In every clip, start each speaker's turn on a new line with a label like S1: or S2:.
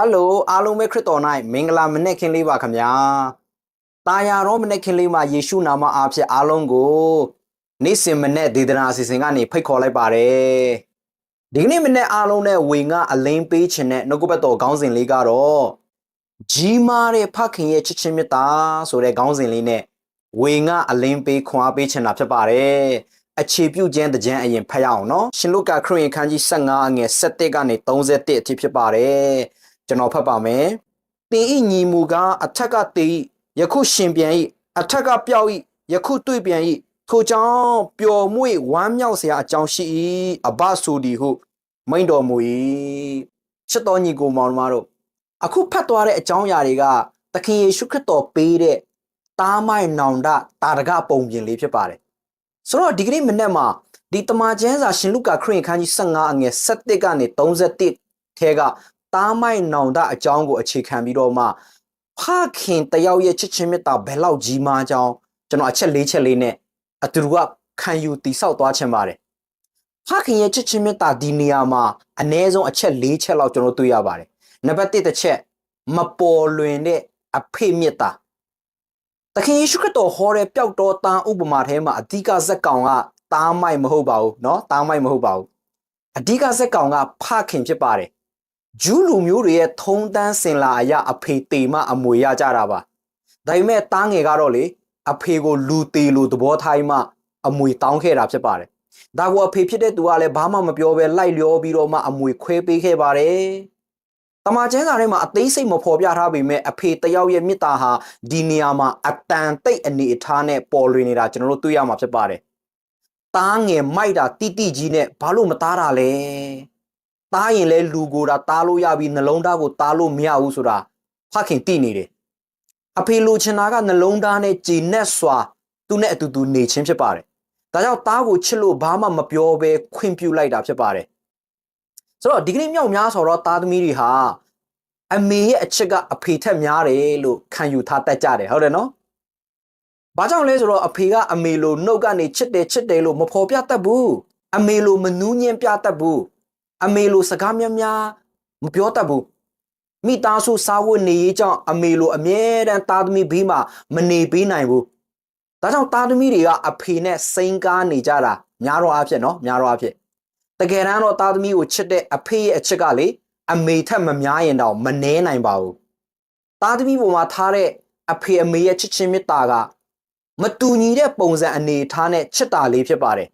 S1: ဟယ်လိုအားလုံးပဲခရစ်တော်၌မင်္ဂလာမနေ့ခင်းလေးပါခင်ဗျာ။တာယာရောမနေ့ခင်းလေးမှာယေရှုနာမအားဖြင့်အားလုံးကိုနေ့စဉ်မနေ့ဒေသနာအစီအစဉ်ကနေဖိတ်ခေါ်လိုက်ပါတယ်။ဒီကနေ့မနေ့အားလုံးနဲ့ဝေငါအလင်းပေးခြင်းနဲ့နှုတ်ကပတ်တော်ခေါင်းစဉ်လေးကတော့ကြီးမားတဲ့ဖခင်ရဲ့ချစ်ချင်းမေတ္တာဆိုတဲ့ခေါင်းစဉ်လေးနဲ့ဝေငါအလင်းပေးခွန်အားပေးခြင်းတာဖြစ်ပါတယ်။အခြေပြုခြင်းတကြံအရင်ဖတ်ရအောင်နော်ရှင်လုကာခရစ်ယာန်ခန်းကြီး15အငယ်17ကနေ31အထိဖြစ်ပါတယ် ကျွန်တော်ဖတ်ပါမယ်တင်ဤညီမူကားအထက်ကတေဤယခုရှင်ပြန်ဤအထက်ကပျောက်ဤယခုတွေ့ပြန်ဤထိုကြောင့်ပျော်မွေ့ဝမ်းမြောက်စရာအကြောင်းရှိ၏အဘဆိုဒီဟု မိန်တော်မူ၏ချစ်တော်ညီကိုမောင်နှမတို့အခုဖတ်သွားတဲ့အကြောင်းအရာတွေကသခင်ယေရှုခရစ်တော်ပေးတဲ့တားမိုင်နောင်တတာရကပုံပြင်လေးဖြစ်ပါတယ်ဆိုတော့ဒီကနေ့မနေ့မှာဒီတမန်ကျမ်းစာရှင်လုကာခရစ်ယာန်ခန်းကြီး15အငယ်17ကနေ31ထဲက တားမိုင်နောင်တအကြောင်းကိုအခြေခံပြီးတော့မှဖခင်တယောက်ရဲ့ချစ်ချင်းမေတ္တာဘယ်လောက်ကြီးမားကြောင်းကျွန်တော်အချက်၄ချက်လေးနဲ့အတူတူကခံယူတိဆောက်သွားချင်ပါတယ်ဖခင်ရဲ့ချစ်ချင်းမေတ္တာဒီနေရာမှာအ ਨੇ ဆုံးအချက်၄ချက်လောက်ကျွန်တော်တွေ့ရပါတယ်နံပါတ်1တစ်ချက်မပေါ်လွင်တဲ့အဖေမေတ္တာသခင်ယေရှုခရစ်တော်ဟောတဲ့ပျောက်တော်တန်ဥပမာထဲမှာအဓိကဇက်ကောင်ကတားမိုက်မဟုတ်ပါဘူးเนาะတားမိုက်မဟုတ်ပါဘူးအဓိကဇက်ကောင်ကဖခင်ဖြစ်ပါတယ် ဂျူးလူမျိုးတွေရဲ့ထုံးတန်းစင်လာအရအဖေတေမအမွေရကြတာပါဒါပေမဲ့တားငယ်ကတော့လေအဖေကိုလူတေလို့သဘောထားမှအမွေတောင်းခဲ့တာဖြစ်ပါတယ်ဒါကိုအဖေဖြစ်တဲ့သူကလည်းဘာမှမပြောဘဲလိုက်လျောပြီးတော့မှအမွေခွဲပေးခဲ့ပါတယ်တမန်ကျမ်းစာထဲမှာအသေးစိတ်မဖော်ပြထားပေမဲ့အဖေတယောက်ရဲ့မေတ္တာဟာဒီနေရာမှာအတန်တိတ်အနေအထားနဲ့ပေါ်လွင်နေတာကျွန်တော်တို့တွေ့ရမှာဖြစ်ပါတယ်တားငယ်မိုက်တာတိတိကြီးနဲ့ဘာလို့မသားတာလဲ တားရင်လဲလူကိုတာတားလို့ရပြီးနှလုံးသားကိုတားလို့မရဘူးဆိုတာဖခင်သိနေတယ်အဖေလိုချင်တာကနှလုံးသားနဲ့ကြည်နက်စွာသူနဲ့အတူတူနေခြင်းဖြစ်ပါတယ်ဒါကြောင့်တားကိုချစ်လို့ဘာမှမပြောဘဲခွင့်ပြုလိုက်တာဖြစ်ပါတယ်ဆိုတော့ဒီကနေ့မြောက်များဆိုတော့တားသမီးတွေဟာအမေရဲ့အချစ်ကအဖေထက်များတယ်လို့ခံယူထားတတ်ကြတယ်ဟုတ်တယ်နော်။ဘာကြောင့်လဲဆိုတော့အဖေကအမေလိုနှုတ်ကနေချစ်တယ်ချစ်တယ်လို့မဖော်ပြတတ်ဘူး။အမေလိုမနူးညံ့ပြတတ်ဘူး။ အမေလိုစကားများများမပြောတတ်ဘူး။မိသားစုစားဝတ်နေရေးကြောင့်အမေလိုအမြဲတမ်းသားသမီးဘေးမှာမနေပေးနိုင်ဘူး။ဒါကြောင့်သားသမီးတွေကအဖေနဲ့စိန်ကားနေကြတာများတော့အဖြစ်နော်များတော့အဖြစ်တကယ်တမ်းတော့သားသမီးကိုချစ်တဲ့အဖေရဲ့အချစ်ကလေအမေထက်မများရင်တော့မနှဲနိုင်ပါဘူးသားသမီးပေါ်မှာထားတဲ့အဖေအမေရဲ့ချစ်ချင်းမေတ္တာကမတူညီတဲ့ပုံစံအနေထားနဲ့ချစ်တာလေးဖြစ်ပါတယ်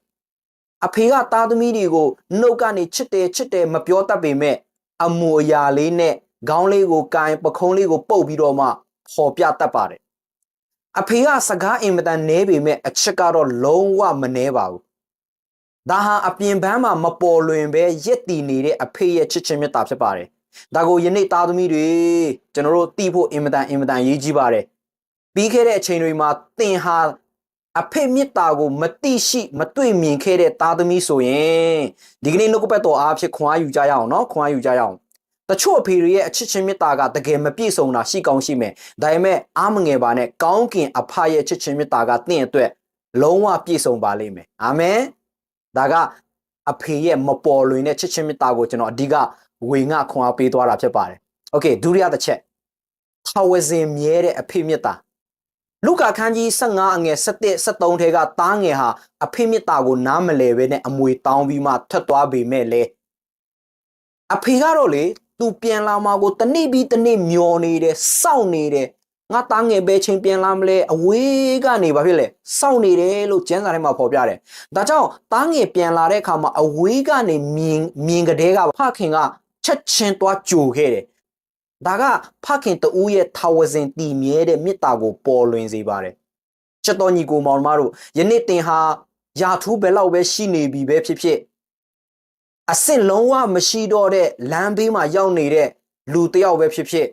S1: အဖေကသားသမီးတွေကိုနှုတ်ကနေချစ်တယ်ချစ်တယ်မပြောတတ်ပေမဲ့အမူအရာလေးနဲ့ခေါင်းလေးကိုကိုင်ပခုံးလေးကိုပုတ်ပြီးတော့မှပေါ်ပြတတ်ပါတယ်အဖေကစကားအင်မတန်နဲပေမဲ့အချစ်ကတော့လုံးဝမနဲပါဘူးဒါဟာအပြင်ပန်းမှာမပေါ်လွင်ပဲရက်တည်နေတဲ့အဖေရဲ့ချစ်ချင်းမေတ္တာဖြစ်ပါတယ်။ဒါကိုယနေ့သားသမီးတွေကျွန်တော်တို့သိဖို့အင်မတန်အင်မတန်ရေးကြီးပါတယ်။ပြီးခဲ့တဲ့အချိန်တွေမှာသင်ဟာ အဖေမေတ္တာကိုမသိရှိမတွေ့မြင်ခဲ့တဲ့သားသမီးဆိုရင်ဒီကနေ့နှုတ်ကပတ်တော်အားဖြင့်ခွန်အားယူကြရအောင်နော်ခွန်အားယူကြရအောင်။တချို့အဖေတွေရဲ့အချစ်ချင်းမေတ္တာကတကယ်မပြည့်စုံတာရှိကောင်းရှိမယ်။ဒါပေမဲ့အားမငယ်ပါနဲ့ကောင်းကင်အဖရဲ့ချစ်ချင်းမေတ္တာကသင်အတွက်လုံးဝပြည့်စုံပါလိမ့်မယ်။အာမင်။ဒါကအဖေရဲ့မပေါ်လွင်တဲ့ချစ်ချင်းမေတ္တာကိုကျွန်တော်အဓိကဝေငှခွန်အားပေးသွားတာဖြစ်ပါတယ်။ Okay ဒုတိယတစ်ချက်ထာဝစဉ်မြဲတဲ့အဖေမေတ္တာ လုကာခန်းကြီး15အငယ်17 73ထဲကတားငယ်ဟာအဖေမေတ္တာကိုနားမလဲပဲနဲ့အမွေတောင်းပြီးမှထွက်သွားပေမဲ့လေအဖေကတော့လေသူပြန်လာမှာကိုတနေ့ပြီးတနေ့မျောနေတယ်စောင့်နေတယ်ငါတားငယ်ပဲချင်းပြန်လာမလဲအဝေးကနေဘာဖြစ်လဲစောင့်နေတယ်လို့ကျမ်းစာထဲမှာဖော်ပြတယ်ဒါကြောင့်တားငယ်ပြန်လာတဲ့အခါမှာအဝေးကနေမြင်မြင်ကလေးကဖခင်ကချက်ချင်းသွားကြိုခဲ့တယ် ဒါကဖခင်တူရဲ့ထာဝစဉ်တည်မြဲတဲ့မေတ္တာကိုပေါ်လွင်စေပါတယ်ချစ်တော်ညီကိုမောင်မတို့ယနေ့တင်ဟာယာထူးဘယ်လောက်ပဲရှိနေပြီပဲဖြစ်ဖြစ်အစ်စ်လုံးဝမရှိတော့တဲ့လမ်းဘေးမှာရောက်နေတဲ့လူတယောက်ပဲဖြစ်ဖြစ်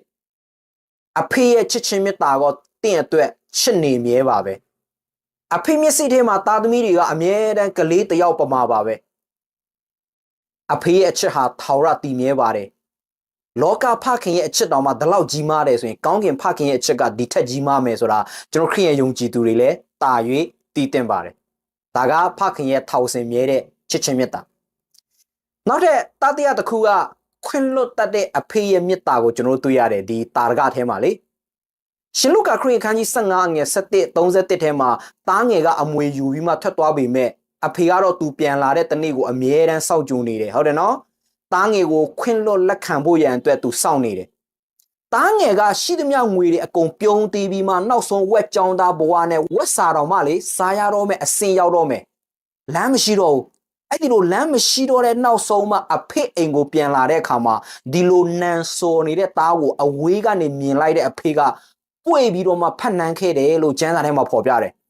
S1: အဖေရဲ့ချစ်ချင်းမေတ္တာကတင့်အတွက်ချစ်နေမြဲပါပဲအဖေမျက်စိထဲမှာသားသမီးတွေကအမြဲတမ်းကလေးတယောက်ပမာပါပဲအဖေရဲ့အချစ်ဟာထာဝရတည်မြဲပါတယ် လောကဖခင်ရဲ့အချစ်တော်မှာဒီလောက်ကြီးမားတယ်ဆိုရင်ကောင်းကင်ဖခင်ရဲ့အချစ်ကဒီထက်ကြီးမားမယ်ဆိုတာကျွန်တော်ခရိယန်ယုံကြည်သူတွေလည်းတာ၍တည်တင်ပါတယ်ဒါကဖခင်ရဲ့ထောက်ဆင်မြဲတဲ့ချစ်ချင်းမေတ္တာနောက်ထပ်တတိယတစ်ခုကခွင့်လွတ်တတ်တဲ့အဖေရဲ့မေတ္တာကိုကျွန်တော်တို့တွေ့ရတယ်ဒီတာရကထဲမှာလေရှင်လုကာခရစ်အခန်းကြီး15အငယ်17 31ထဲမှာတားငယ်ကအမွေယူပြီးမှထွက်သွားပေမဲ့အဖေကတော့သူပြန်လာတဲ့တနေ့ကိုအမြဲတမ်းစောင့်ကြိုနေတယ်ဟုတ်တယ်နော် တားငယ်ကိုခွင့်လွတ်လက်ခံဖို့ရန်အတွက်သူစောင့်နေတယ်တားငယ်ကရှိသမျှငွေတွေအကုန်ပြုံးတီးပြီးမှနောက်ဆုံးဝက်ကြောင်သားဘဝနဲ့ဝက်စာတော်မှလေစားရတော့မယ်အစင်ရောက်တော့မယ်လမ်းမရှိတော့ဘူးအဲ့ဒီလိုလမ်းမရှိတော့တဲ့နောက်ဆုံးမှအဖေအိမ်ကိုပြန်လာတဲ့အခါမှာဒီလိုနန်စော်နေတဲ့သားကိုအဝေးကနေမြင်လိုက်တဲ့အဖေကပွေပြီးတော့မှဖတ်နှန်းခဲ့တယ်လို့ကျမ်းစာထဲမှာဖော်ပြတယ်။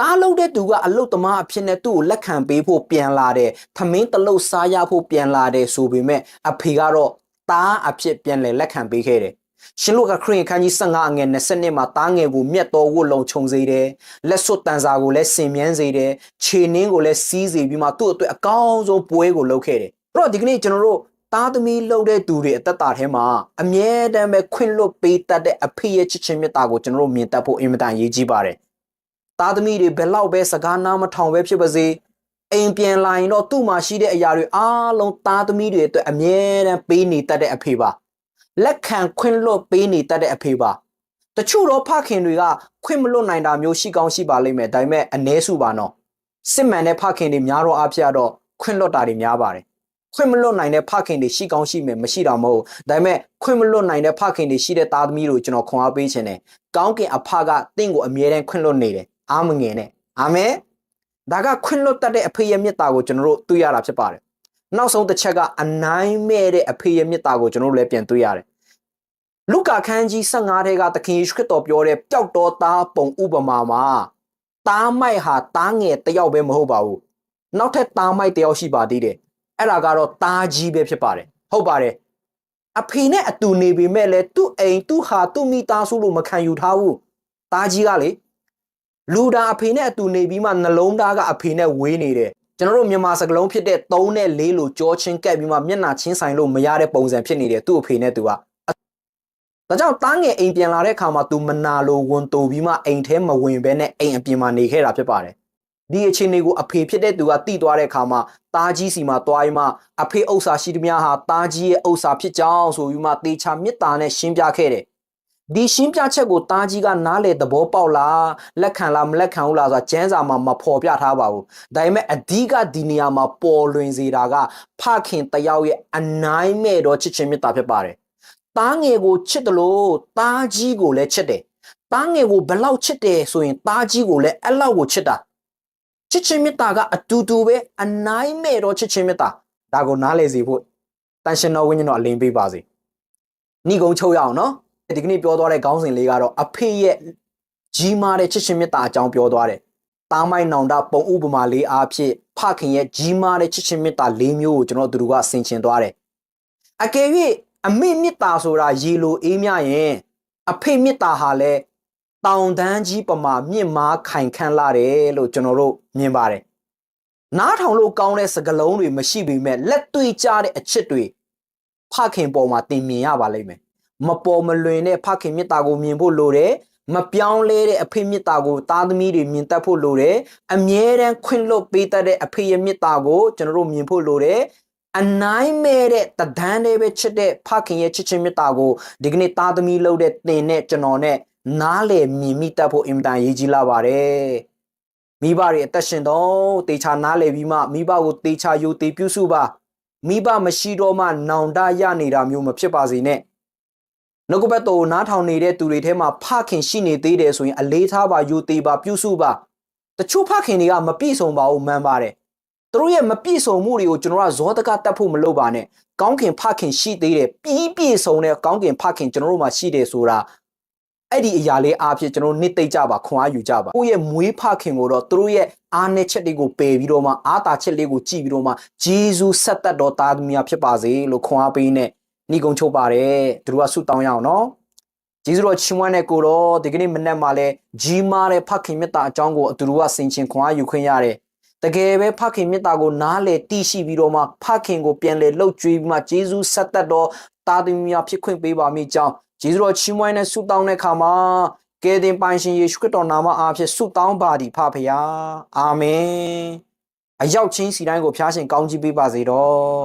S1: သားလုံးတဲ့သူကအလုတ်သမားအဖြစ်နဲ့သူ့ကိုလက်ခံပေးဖို့ပြန်လာတယ်။သမင်းတလုတ်စားရဖို့ပြန်လာတယ်ဆိုပေမဲ့အဖေကတော့သားအဖြစ်ပြန်လဲလက်ခံပေးခဲ့တယ်။ရှင်လုကခရစ်အခန်းကြီး15အငယ်20မှာတားငယ်ကိုမြတ်တော်ကိုလုံခြုံစေတယ်။လက်စွပ်တန်စာကိုလည်းစင်မြန်းစေတယ်။ခြေနှင်းကိုလည်းစီးစေပြီးမှသူ့အတွက်အကောင်းဆုံးပွဲကိုလုပ်ခဲ့တယ်။အဲ့တော့ဒီကနေ့ကျွန်တော်တို့သားသမီးလှုပ်တဲ့သူတွေအသက်တာထဲမှာအမြဲတမ်းပဲခွင့်လွတ်ပေးတတ်တဲ့အဖေရဲ့ချစ်ချင်းမြတ်တာကိုကျွန်တော်တို့မြင်တတ်ဖို့အင်မတန်အရေးကြီးပါတယ်။ သားသမီးတွေဘယ်လောက်ပဲစကားနားမထောင်ပဲဖြစ်ပါစေအိမ်ပြန်လာရင်တော့သူ့မှာရှိတဲ့အရာတွေအားလုံးသားသမီးတွေအတွက်အမြဲတမ်းပေးနေတတ်တဲ့အဖေပါ။လက်ခံခွင့်လွတ်ပေးနေတတ်တဲ့အဖေပါတချို့တော့ဖခင်တွေကခွင့်မလွတ်နိုင်တာမျိုးရှိကောင်းရှိပါလိမ့်မယ်ဒါပေမဲ့အ ਨੇ စုပါနော်စစ်မှန်တဲ့ဖခင်တွေများတော့အဖြစ်တော့ခွင့်လွတ်တာတွေများပါတယ်ခွင့်မလွတ်နိုင်တဲ့ဖခင်တွေရှိကောင်းရှိမယ်မရှိတော့မဟုတ်ဒါပေမဲ့ခွင့်မလွတ်နိုင်တဲ့ဖခင်တွေရှိတဲ့သားသမီးတို့ကျွန်တော်ခွန်အားပေးခြင်းတယ်ကောင်းကင်အဖကတင့်ကိုအမြဲတမ်းခွင့်လွတ်နေတယ် အားမငယ်နဲ့အာမင်ဒါကခွင့်လွတ်တတ်တဲ့အဖေရဲ့မေတ္တာကိုကျွန်တော်တို့တွေ့ရတာဖြစ်ပါတယ်နောက်ဆုံးတစ်ချက်ကအနိုင်မဲ့တဲ့အဖေရဲ့မေတ္တာကိုကျွန်တော်တို့လည်းပြန်တွေ့ရတယ်လုကာခန်းကြီး15ထဲကသခင်ယေရှုခရစ်တော်ပြောတဲ့ပျောက်တော်သားပုံဥပမာမှာသားမိုက်ဟာသားငယ်တစ်ယောက်ပဲမဟုတ်ပါဘူးနောက်ထပ်သားမိုက်တစ်ယောက်ရှိပါသေးတယ်အဲ့ဒါကတော့သားကြီးပဲဖြစ်ပါတယ်ဟုတ်ပါတယ်အဖေနဲ့အတူနေပေမဲ့လည်းသူ့အိမ်သူ့ဟာသူ့မိသားစုလို့မခံယူထားဘူးသားကြီးကလေ လူတာအဖေနဲ့အတူနေပြီးမှနှလုံးသားကအဖေနဲ့ဝေးနေတယ်ကျွန်တော်တို့မြန်မာစကားလုံးဖြစ်တဲ့3နဲ့4လို့ကြောချင်းကပ်ပြီးမှမျက်နှာချင်းဆိုင်လို့မရတဲ့ပုံစံဖြစ်နေတယ်သူ့အဖေနဲ့သူကဒါကြောင့်တားငယ်အိမ်ပြန်လာတဲ့အခါမှာ तू မနာလိုဝန်တိုပြီးမှအိမ်ထဲမဝင်ဘဲနဲ့အိမ်အပြင်မှာနေခဲ့တာဖြစ်ပါတယ်။ဒီအခြေအနေကိုအဖေဖြစ်တဲ့သူကတိသွားတဲ့အခါမှာတားကြီးစီမှာတွားပြီးမှအဖေဥစ္စာရှိသမျှဟာတားကြီးရဲ့ဥစ္စာဖြစ်ကြောင်းဆိုပြီးမှတေချာမေတ္တာနဲ့ရှင်းပြခဲ့တယ်။ ဒီရှင်းပြချက်ကိုတားကြီးကနားလေသဘောပေါက်လားလက်ခံလားမလက်ခံဘူးလားဆိုတာကျမ်းစာမှာမဖော်ပြထားပါဘူး။ဒါပေမဲ့အဓိကဒီနေရာမှာပေါ်လွင်စေတာကဖခင်တယောက်ရဲ့အနိုင်မဲ့တော့ချစ်ချင်းမေတ္တာဖြစ်ပါတယ်။တားငယ်ကိုချစ်တယ်လို့တားကြီးကိုလည်းချစ်တယ်။တားငယ်ကိုဘယ်လောက်ချစ်တယ်ဆိုရင်တားကြီးကိုလည်းအဲ့လောက်ကိုချစ်တာ။ချစ်ချင်းမေတ္တာကအတူတူပဲအနိုင်မဲ့တော့ချစ်ချင်းမေတ္တာဒါကိုနားလည်စေဖို့တန်ရှင်တော်ဝိညာဉ်တော်အလင်းပေးပါစေ။ဏိကုံချုပ်ရအောင်နော်။ ဒီကနေ့ပြောသွားတဲ့ခေါင်းစဉ်လေးကတော့အဖေရဲ့ကြီးမားတဲ့ချစ်ချင်းမေတ္တာအကြောင်းပြောသွားတယ်။တားမိုက်နောင်တပုံဥပမာလေးအားဖြင့်ဖခင်ရဲ့ကြီးမားတဲ့ချစ်ချင်းမေတ္တာ၄မျိုးကိုကျွန်တော်တို့ကဆင်ခြင်သွားတယ်။အကယ်၍အမေမေတ္တာဆိုတာရေလိုအေးမြရင်အဖေမေတ္တာဟာလည်းတောင်တန်းကြီးပမာမြင့်မားခိုင်ခန့်လာတယ်လို့ကျွန်တော်တို့မြင်ပါတယ်။နားထောင်လို့ကောင်းတဲ့စကားလုံးတွေမရှိပေမဲ့လက်တွေ့ကျတဲ့အချစ်တွေဖခင်ပေါ်မှာတင်မြင်ရပါလိမ့်မယ်။ မပေါ်မလွင်တဲ့ဖခင်မေတ္တာကိုမြင်ဖို့လိုတယ်။မပြောင်းလဲတဲ့အဖေမေတ္တာကိုသားသမီးတွေမြင်တတ်ဖို့လိုတယ်။အမြဲတမ်းခွင့်လွတ်ပေးတတ်တဲ့အဖေရဲ့မေတ္တာကိုကျွန်တော်တို့မြင်ဖို့လိုတယ်။အနိုင်မဲ့တဲ့တဒန်းလေးပဲချစ်တဲ့ဖခင်ရဲ့ချစ်ချင်းမေတ္တာကိုဒီကနေ့သားသမီးလုပ်တဲ့သင်နဲ့ကျွန်တော်နဲ့နားလေမြင်မိတတ်ဖို့အင်မတန်ရေးကြီးလာပါတယ်မိဘတွေအသက်ရှင်တော့တေချာနားလေပြီးမှမိဘကိုတေချာယူတေပြုစုပါမိဘမရှိတော့မှနောင်တရနေတာမျိုးမဖြစ်ပါစေနဲ့ နှုတ်ကပတ်တော်နားထောင်နေတဲ့သူတွေထဲမှာဖခင်ရှိနေသေးတယ်ဆိုရင်အလေးထားပါယူတေပါပြုစုပါတချို့ဖခင်တွေကမပြည့်စုံပါဘူးမှန်ပါတယ်သူတို့ရဲ့မပြည့်စုံမှုတွေကိုကျွန်တော်ကဇောတကတတ်ဖို့မလုပ်ပါနဲ့ကောင်းခင်ဖခင်ရှိသေးတယ်ပြီးပြည့်စုံတဲ့ကောင်းခင်ဖခင်ကျွန်တော်တို့မှာရှိတယ်ဆိုတာအဲ့ဒီအရာလေးအားဖြင့်ကျွန်တော်တို့နှစ်သိမ့်ကြပါခွန်အားယူကြပါကိုယ့်ရဲ့မွေးဖခင်ကိုတော့သူတို့ရဲ့အားနည်းချက်တွေကိုပယ်ပြီးတော့မှအားတာချက်လေးကိုကြည့်ပြီးတော့မှဂျေဇုဆက်သက်တော်သားသမီးများဖြစ်ပါစေလို့ခွန်အားပေးနဲ့ ညီကုံချုပ်ပါတယ်သူတို့ကဆုတောင်းရအောင်နော်ဂျေဇုတော်ချီးမွမ်းတဲ့ကိုတော့ဒီကနေ့မနေ့မှလည်းကြီးမားတဲ့ဖခင်မြတ်တာအကြောင်းကိုအတူတူကဆင်ခြင်ခွန်အားယူခွင့်ရတယ်။တကယ်ပဲဖခင်မြတ်တာကိုနားလေတိရှိပြီးတော့မှဖခင်ကိုပြန်လေလှုပ်ကြွေးပြီးမှဂျေဇုဆက်သက်တော်တာသမီးများဖြစ်ခွင့်ပေးပါမိကြောင်းဂျေဇုတော်ချီးမွမ်းတဲ့ဆုတောင်းတဲ့အခါမှာကယ်တင်ပိုင်ရှင်ယေရှုခရစ်တော်နာမအားဖြင့်ဆုတောင်းပါသည်ဖဖခင်အာမင်။အရောက်ချင်းစီတိုင်းကိုဖျားရှင်ကောင်းချီးပေးပါစေတော့